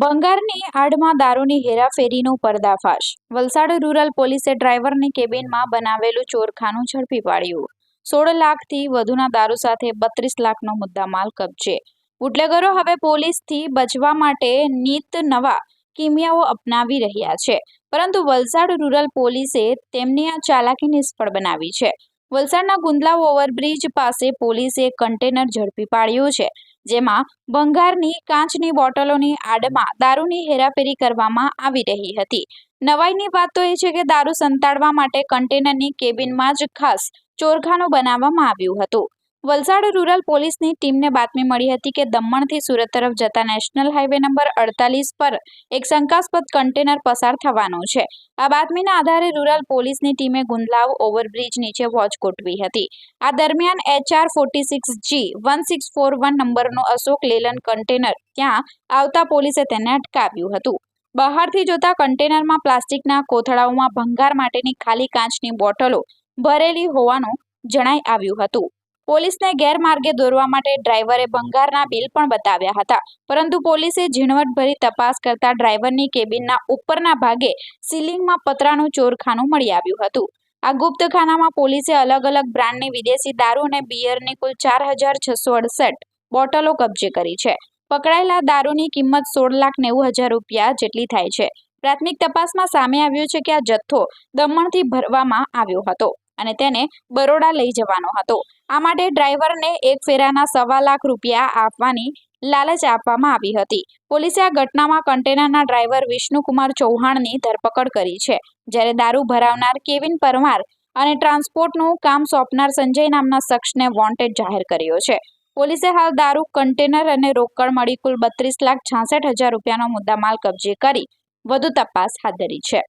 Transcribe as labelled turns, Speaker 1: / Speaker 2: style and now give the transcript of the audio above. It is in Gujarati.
Speaker 1: બંગારની આડમાં દારૂની હેરાફેરીનો પર્દાફાશ. વલસાડ રૂરલ પોલીસે ડ્રાઈવરની કેબિનમાં બનાવેલું ચોરખાનું ઝડપી પાડ્યું. સોળ લાખથી વધુના દારૂ સાથે બત્રીસ લાખનો મુદ્દામાલ કબજે. બુટલેગરો હવે પોલીસથી બચવા માટે નિત નવા કિમિયાઓ અપનાવી રહ્યા છે. પરંતુ વલસાડ રૂરલ પોલીસે તેમની આ ચાલાકી નિષ્ફળ બનાવી છે. વલસાડના ગુંદલા ઓવરબ્રિજ પાસે પોલીસે કન્ટેનર ઝડપી પાડ્યું છે. જેમાં બંગારની કાચની બોટલોની આડમાં દારૂની હેરાફેરી કરવામાં આવી રહી હતી. નવાઈની વાત તો એ છે કે દારૂ સંતાડવા માટે કન્ટેનરની કેબિનમાં જ ખાસ ચોરખાનું બનાવવામાં આવ્યું હતું. વલસાડ રૂરલ પોલીસની ટીમને બાતમી મળી હતી કે દમણથી સુરત તરફ જતા નેશનલ હાઈવે નંબર અડતાલીસ પર એક શંકાસ્પદ કન્ટેનર પસાર થવાનું છે. આ બાતમીના આધારે રૂરલ પોલીસની ટીમે ગુંદલાવ ઓવરબ્રિજ નીચે વોચ ગોઠવી હતી. આ દરમિયાન HR forty six G one six four one નંબરનું અશોક લેલન કન્ટેનર ત્યાં આવતા પોલીસે તેને અટકાવ્યું હતું. બહારથી જોતા કન્ટેનરમાં પ્લાસ્ટિકના કોથળાઓમાં ભંગાર માટેની ખાલી કાચની બોટલો ભરેલી હોવાનું જણાઈ આવ્યું હતું. પોલીસને ગેરમાર્ગે દોરવા માટે ડ્રાઈવરે ભંગારના બિલ પણ બતાવ્યા હતા. પરંતુ પોલીસે ઝીણવટભરી તપાસ કરતા ડ્રાઈવરની કેબિનના ઉપરના ભાગે સીલિંગમાં પતરાનું ચોરખાનું મળી આવ્યું હતું. આ ગુપ્તખાનામાં પોલીસે અલગ અલગ બ્રાન્ડની વિદેશી દારૂ અને બિયરની કુલ ચાર હજાર છસો અડસઠ બોટલો કબજે કરી છે. પકડાયેલા દારૂની કિંમત સોળ લાખ નેવું હજાર રૂપિયા જેટલી થાય છે. પ્રાથમિક તપાસમાં સામે આવ્યું છે કે આ જથ્થો દમણથી ભરવામાં આવ્યો હતો. અને તેને બરોડા લઈ જવાનો હતો. આ માટે ડ્રાઈવરને એક ફેરાના સવા લાખ રૂપિયા આપવાની લાલચ આપવામાં આવી હતી. પોલીસે આ ઘટનામાં કન્ટેનરના ડ્રાઈવર વિષ્ણુકુમાર ચૌહાણની ધરપકડ કરી છે, જ્યારે દારૂ ભરાવનાર કેવિન પરમાર અને ટ્રાન્સપોર્ટનું કામ સોંપનાર સંજય નામના શખ્સને વોન્ટેડ જાહેર કર્યો છે. પોલીસે હાલ દારૂ, કન્ટેનર અને રોકડ મળી કુલ બત્રીસ લાખ છાસઠ હજાર રૂપિયાનો મુદ્દામાલ કબજે કરી વધુ તપાસ હાથ ધરી છે.